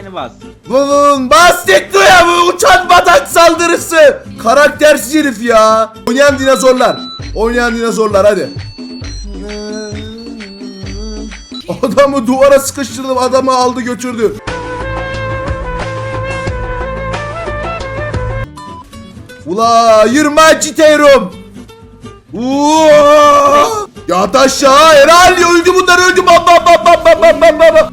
beni bas. Bunun bahsetti ya bu uçan batak saldırısı. Karaktersiz herif ya. Oynayan dinozorlar. Oynayan dinozorlar hadi. Adamı duvara sıkıştırdım adamı aldı götürdü. Ula yırma citerum. Uuu! Yat aşağı herhal öldü bunlar öldü bam bam bam bam bam bam bam bam.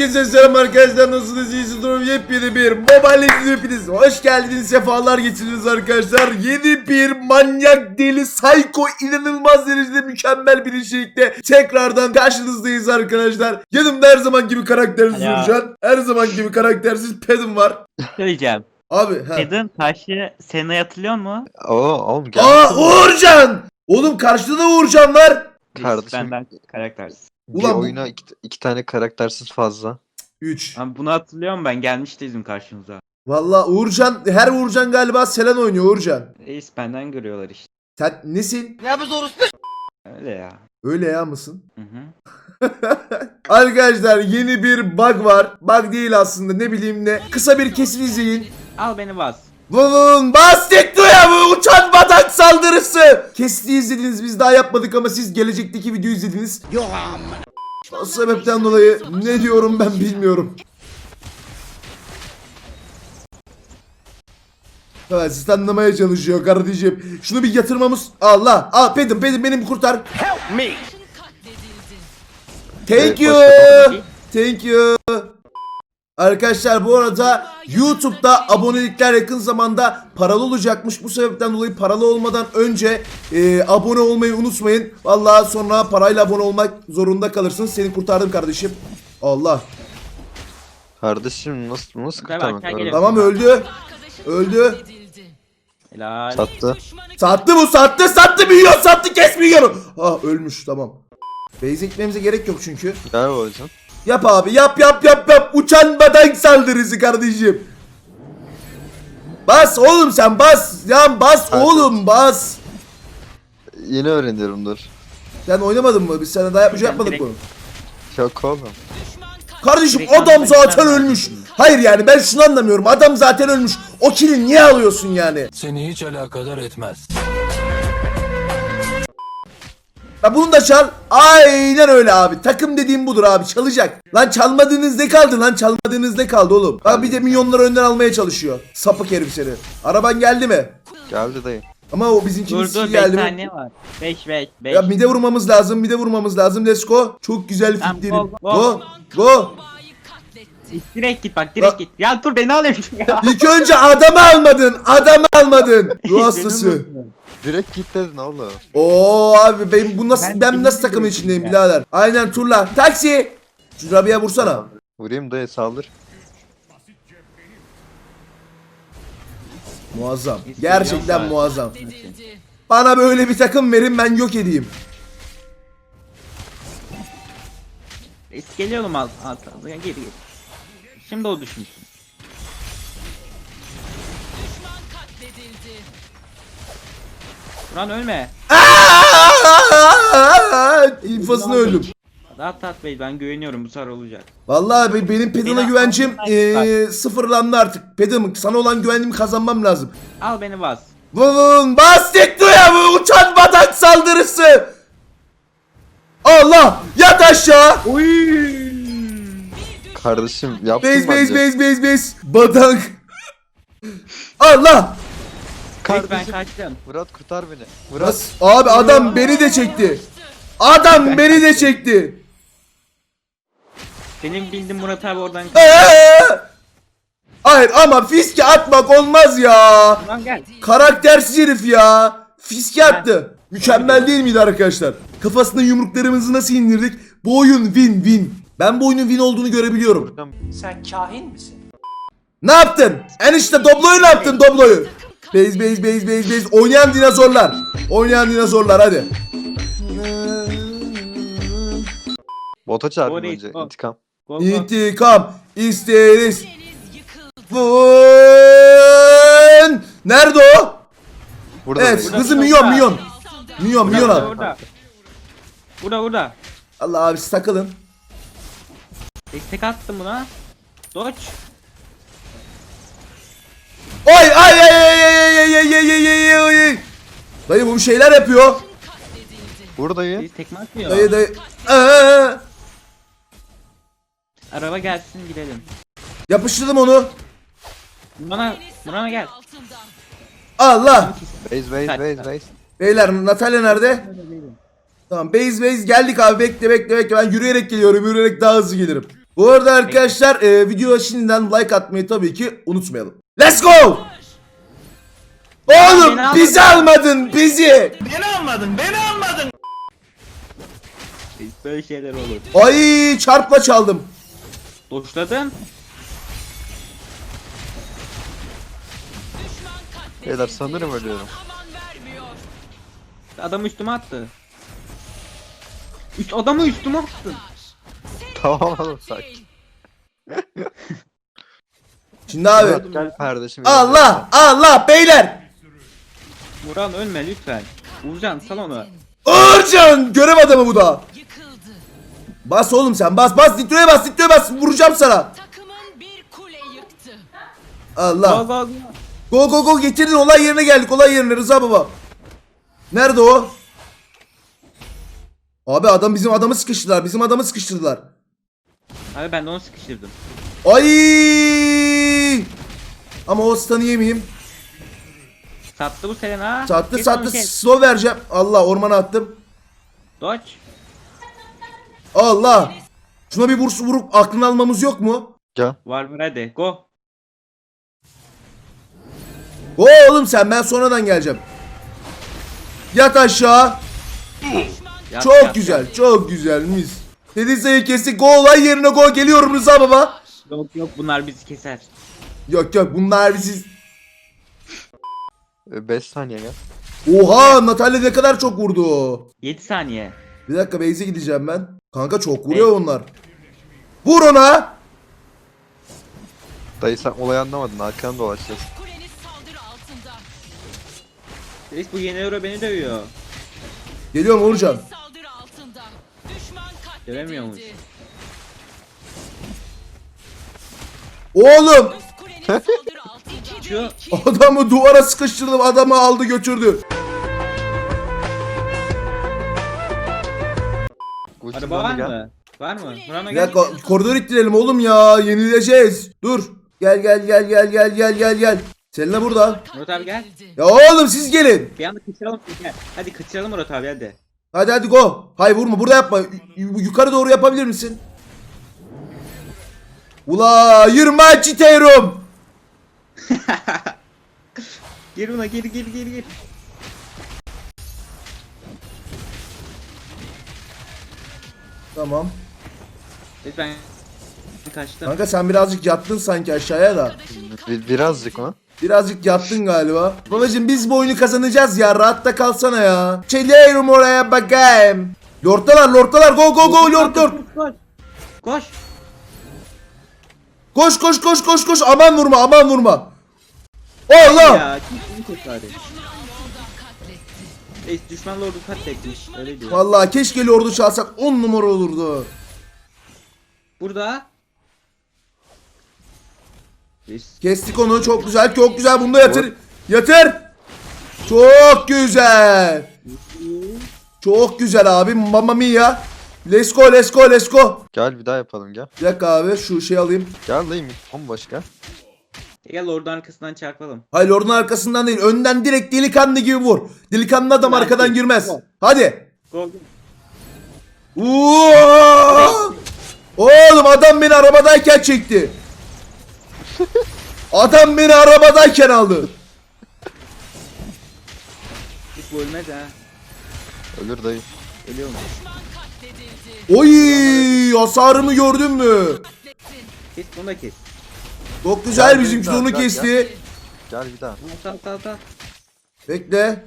Herkese selam arkadaşlar nasılsınız iyisiniz durum yepyeni bir mobile Legends hepiniz hoş geldiniz sefalar getirdiniz arkadaşlar yeni bir manyak deli psycho inanılmaz derecede mükemmel bir içerikte tekrardan karşınızdayız arkadaşlar yanımda her zaman gibi karaktersiz Alo. Uğurcan her zaman gibi karaktersiz Pedum var Söyleyeceğim. abi ha. Pedin karşı Sena'yı hatırlıyor mu? Oo oğlum gel. Aa Uğurcan oğlum karşıda da Uğurcan var Kardeşim. Benden karaktersiz. Bir Ulan bu- oyuna iki, iki tane karaktersiz fazla. 3 Ama bunu hatırlıyorum ben gelmişteydim karşınıza. Valla Uğurcan her Uğurcan galiba Selen oynuyor Uğurcan Reis benden görüyorlar işte. sen nesin Öyle ya. öyle ya mısın Hı hı. Arkadaşlar yeni bir bug var. Bug değil aslında ne bileyim ne. Kısa bir kesin izleyin. Al beni bas. Bunun bahsetti ya bu uçan batak saldırısı. Kesiti izlediniz biz daha yapmadık ama siz gelecekteki videoyu izlediniz. O sebepten dolayı ne diyorum ben bilmiyorum. Evet standlamaya çalışıyor kardeşim. Şunu bir yatırmamız... Allah! Aa Pedim Pedim beni bir kurtar. Thank you. Thank you. Arkadaşlar bu arada YouTube'da abonelikler yakın zamanda paralı olacakmış. Bu sebepten dolayı paralı olmadan önce e, abone olmayı unutmayın. Vallahi sonra parayla abone olmak zorunda kalırsınız. Seni kurtardım kardeşim. Allah. Kardeşim nasıl nasıl Tabii, kurtarmak geliyor. Tamam öldü. Öldü. Helal. Sattı. Sattı bu sattı sattı milyon sattı kesmiyor. Ah ölmüş tamam. Base gitmemize gerek yok çünkü. Gel o yüzden. Yap abi yap yap yap yap. Uçan badank saldırısı kardeşim. Bas oğlum sen bas. Yan bas Hadi. oğlum bas. Yeni öğreniyorum dur. Sen oynamadın mı? Biz sana daha yapmış yapmadık direkt- bunu. Yok oğlum. Kardeşim direkt adam zaten ölmüş. Hayır yani ben şunu anlamıyorum. Adam zaten ölmüş. O kili niye alıyorsun yani? Seni hiç alakadar etmez. Ya bunu da çal. Aynen öyle abi. Takım dediğim budur abi. Çalacak. Lan çalmadığınız ne kaldı lan? Çalmadığınız ne kaldı oğlum? Bak bir de milyonları önden almaya çalışıyor. Sapık herif seni. Araban geldi mi? Geldi dayı. Ama o bizimkinin Dur dur 5 skill geldi mi? saniye var. 5 5 5. Ya mide vurmamız lazım. Mide vurmamız lazım. Let's go. Çok güzel Tamam, fit dedim. go, Go. go. Go. Direkt git bak direkt git. Ya dur beni alayım. Ya. İlk önce adamı almadın. Adamı almadın. Ruh hastası. Direkt git dedin oğlum. Oo abi ben bu nasıl ben, Ben nasıl takım bilmiyorum içindeyim ya. birader. Aynen turla. Taksi. Şu Rabia vursana. Vurayım dayı saldır. Muazzam. Gerçekten muazzam. Bana böyle bir takım verin ben yok edeyim. Reis geliyorum alt alta. Geri geri. Şimdi o düşünsün. Lan ölme. İnfasını öldüm. Rahat rahat bey ben güveniyorum bu sefer olacak. Vallahi be- benim Pedal'a güvencim eee, sıfırlandı artık. Pedal'ım sana olan güvenliğimi kazanmam lazım. Al beni bas. Bunun bahsetti ya bu uçan batak saldırısı. Allah yat aşağı. Kardeşim yaptım Bez bez bence. bez bez bez. Batak. Allah. Reis ben Kardeşim. kaçtım. Murat kurtar beni. Murat. Nas- Abi adam beni de çekti. Adam beni de çekti. Benim bildiğim Murat abi oradan Ee! Hayır ama fiske atmak olmaz ya. Lan gel. Karaktersiz herif ya. Fiske attı. Mükemmel değil miydi arkadaşlar? Kafasına yumruklarımızı nasıl indirdik? Bu oyun win win. Ben bu oyunun win olduğunu görebiliyorum. Sen kahin misin? Ne yaptın? Enişte Doblo'yu ne yaptın Doblo'yu? Base base base base base. Oynayan dinozorlar. Oynayan dinozorlar hadi. Bota çağırdım önce. İntikam. Go. İntikam isteriz. Vın. Nerede o? Burada Evet dayı. hızı burada. milyon milyon. Milyon milyon Burada al. burada. Burada burada. Allah abi siz takılın. Destek attım buna. Dodge. Ay ay ay ay ay ay ay ay ay ay ay ay. Dayı bu bir şeyler yapıyor. Buradayım. Reis tekme atmıyor. Dayı dayı. Aa! Araba gelsin gidelim. Yapıştırdım onu. Bana, bana gel. Allah. Base base base base. Beyler Natalya nerede? Tamam base base geldik abi bekle bekle bekle ben yürüyerek geliyorum yürüyerek daha hızlı gelirim. Bu arada arkadaşlar e, videoya şimdiden like atmayı tabii ki unutmayalım. Let's go! Oğlum beni bizi almadın bizi. Reis böyle şeyler olur. Ay çarpla çaldım. Doşladın. Beyler sanırım ölüyorum. Adamı üstüme attı. Üç adamı üstüme attın. Tamam oğlum sakin. Şimdi abi Murat, gel kardeşim. Allah Allah beyler. Muran ölme lütfen. Uğurcan sal onu. Uğurcan görev adamı bu da. Bas oğlum sen bas bas nitroya bas nitroya bas vuracağım sana. Takımın bir kule yıktı. Allah. Go go go. Go go go getirdin olay yerine geldik olay yerine Rıza baba. Nerede o? Abi adam bizim adamı sıkıştırdılar bizim adamı sıkıştırdılar. Abi ben de onu sıkıştırdım. Ay! Ama o stun'ı yemeyeyim. Sattı bu Selena. Sattı Kes sattı onu, kes. slow vereceğim. Allah ormana attım. Dodge. Allah! Şuna bir vurs vurup aklını almamız yok mu? Gel. Var mı hadi go. Go oğlum sen ben sonradan geleceğim. Yat aşağı. Yap, Çok yap, güzel, yap. çok güzel mis. Dedi sayı kestik. Go olay yerine go geliyorum Rıza baba. Yok yok bunlar bizi keser. Yok yok bunlar siz. 5 saniye gel. Oha Natalya ne kadar çok vurdu. 7 saniye. Bir dakika base'e gideceğim ben. Kanka çok vuruyor onlar. Vur ona. Dayı sen olayı anlamadın. Arkadan dolaşacağız. Kuleniz saldırı altında. Reis bu yeni euro beni dövüyor. Geliyorum Uğurcan. Saldırı altında. Düşman katledildi. Dövemiyormuş. Oğlum Adamı duvara sıkıştırdım adamı aldı götürdü. Araba var mı? Var mı? Gel. dakika koridor ittirelim oğlum ya yenileceğiz. Dur. Gel gel gel gel gel gel gel gel. Selena burada. Murat abi gel. Ya oğlum siz gelin. Bir anda kaçıralım gel. Hadi kaçıralım Murat abi hadi. Hadi hadi go. Hayır vurma burada yapma. Y- yukarı doğru yapabilir misin? Ula yırma çiterim. Gir buna gir gir gir gir. Tamam. Ben kaçtım. Kanka sen birazcık yattın sanki aşağıya da. Bir, birazcık mı? Birazcık yattın galiba. Babacım biz bu oyunu kazanacağız ya. Rahatta kalsana ya. Çeliyorum oraya bakayım. Lordtalar lordtalar go go go lord lord. Koş. Koş. Koş koş koş koş koş. Aman vurma aman vurma. Allah. Ya kim kurtardı? Reis düşman lordu katletmiş. Öyle diyor. Vallahi keşke lordu çalsak 10 numara olurdu. Burada. Reis. Kestik onu çok güzel çok güzel bunu da yatır. Yatır. Çok güzel. Çok güzel abi mamma mia. Let's go let's go let's go. Gel bir daha yapalım gel. Bir dakika abi şu şey alayım. Gel dayı bomboş gel. Gel lordun arkasından çarpalım. Hayır Lord'un arkasından değil. Önden direkt delikanlı gibi vur. Delikanlı adam Ben arkadan değil. girmez. Hadi. Oo! Oğlum adam beni arabadayken çekti. Adam beni arabadayken aldı. Bu ölmez ha. Ölür dayı. Ölüyor mu? Oy hasarımı gördün mü? Kes bunu da kes. Çok güzel Gel, bizimki de gel, onu gel, kesti. Gel bir daha. Sal sal sal. Bekle.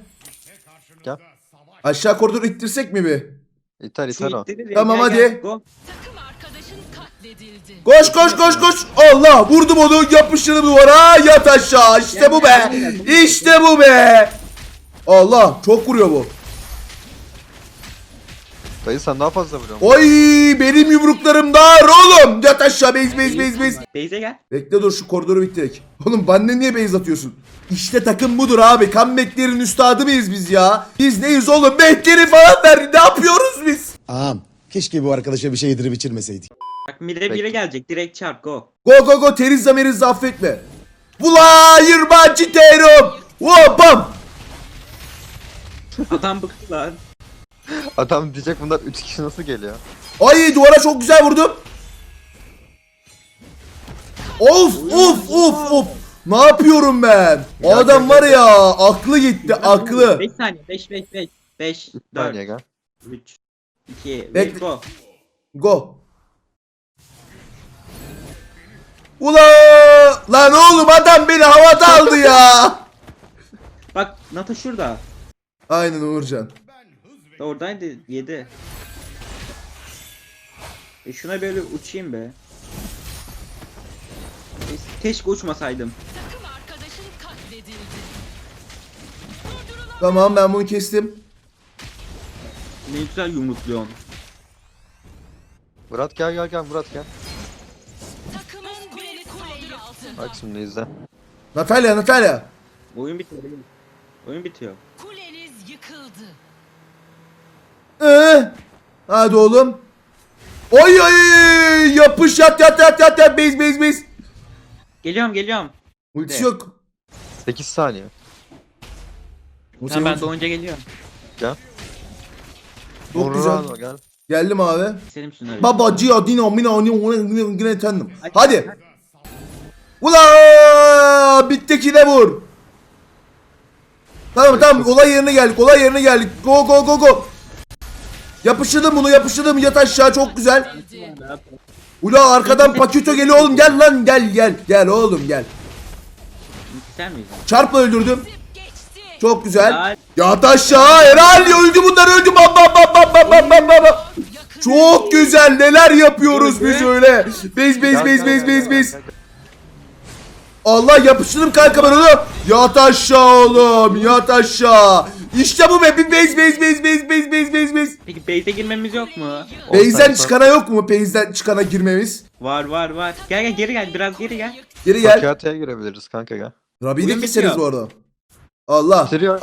Gel. Aşağı koridor ittirsek mi bir? İter iter o. Tamam, hadi. gel, Go. Takım arkadaşın katledildi. Koş koş koş koş. Allah vurdum onu yapıştırdım duvara. Yat aşağı. İşte bu be. İşte bu be. Allah çok vuruyor bu. Dayı sen daha fazla vuruyorsun. Oy benim yumruklarım daha ağır oğlum. Yat aşağı base base base base. Beyze gel. Bekle dur şu koridoru bitirek. Oğlum bana niye base atıyorsun? İşte takım budur abi. Comeback'lerin üstadı mıyız biz ya? Biz neyiz oğlum? Backleri falan verdi. Ne yapıyoruz biz? Ağam keşke bu arkadaşa bir şey yedirip içirmeseydik. Bak mire bire gelecek. Direkt çarp go. Go go go Terizza Merizza affetme. Vula yırma citerum. Hopam. Adam bıktı lan. Adam diyecek bunlar 3 kişi nasıl geliyor? Ay duvara çok güzel vurdum. Of of of of. Ne yapıyorum ben? O Ya, adam var ya aklı gitti aklı. 5 saniye. 5 5 5. 5 Saniye 4 gel. 3 2 Bekle. 1 go. Go. Ula lan oğlum adam beni havada aldı ya. Bak Nata şurada. Aynen Uğurcan. Oradaydı 7. E şuna böyle uçayım be. E, Keşke uçmasaydım. Takım arkadaşın katledildi. Durdurulan Tamam ben bunu kestim. Ne güzel yumrukluyorsun. Murat gel gel gel Murat gel. takımın kulesi saldırı altında. Bak şimdi izle. Natalya Natalya. Oyun bitiyor. Oyun bitiyor. Kuleniz yıkıldı. Hadi oğlum. Oy oy yapış yat yat yat yat yat base base base. Geliyorum geliyorum. Ultisi yok. 8 saniye. Bu Tamam ben doğunca geliyorum. Gel. Çok güzel. Gel. Geldim abi. Selim şunları. Baba Cia Dino Mina Yine efendim. Hadi. Ula bitti ki de vur. Tamam tamam olay yerine geldik olay yerine geldik. Go go go go. Yapıştırdım bunu yapıştırdım yat aşağı çok güzel. Ula arkadan Pakito geliyor oğlum gel lan gel gel. Gel oğlum gel. Sen miydin? Çarpla öldürdüm. Çok güzel. Helal. Yat aşağı herhal öldü bunlar öldü bam bam bam bam bam bam bam bam. Çok güzel neler yapıyoruz biz öyle. Gel, bez gel, bez. gel, gel. Allah yapıştırdım kanka ben onu. Yat aşağı oğlum yat aşağı. İşte bu be bir bez bez bez bez bez bez bez bez. Peki base'e girmemiz yok mu? Base'den çıkana yok mu? Base'den çıkana girmemiz. Var var var. Gel gel geri gel biraz geri gel. Geri gel. Fakiyateye girebiliriz kanka gel. Rabi'yi de keseriz bitiyor. bu arada. Allah. Bitiriyor.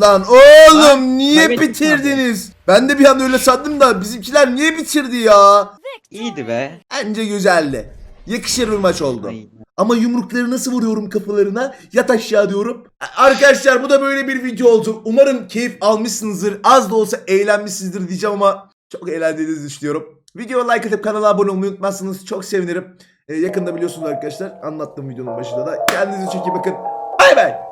Lan oğlum Lan, niye bitirdiniz? Ben de bir an öyle sandım da bizimkiler niye bitirdi ya? İyiydi be. Bence güzeldi. Yakışır bir maç oldu. Ay. Ama yumrukları nasıl vuruyorum kafalarına? Yat aşağı diyorum. Arkadaşlar bu da böyle bir video oldu. Umarım keyif almışsınızdır. Az da olsa eğlenmişsinizdir diyeceğim ama çok eğlendiğinizi düşünüyorum. Videoya like atıp kanala abone olmayı unutmazsanız çok sevinirim. Ee, yakında biliyorsunuz arkadaşlar. Anlattım videonun başında da. Kendinize çok iyi bakın. Bay bay.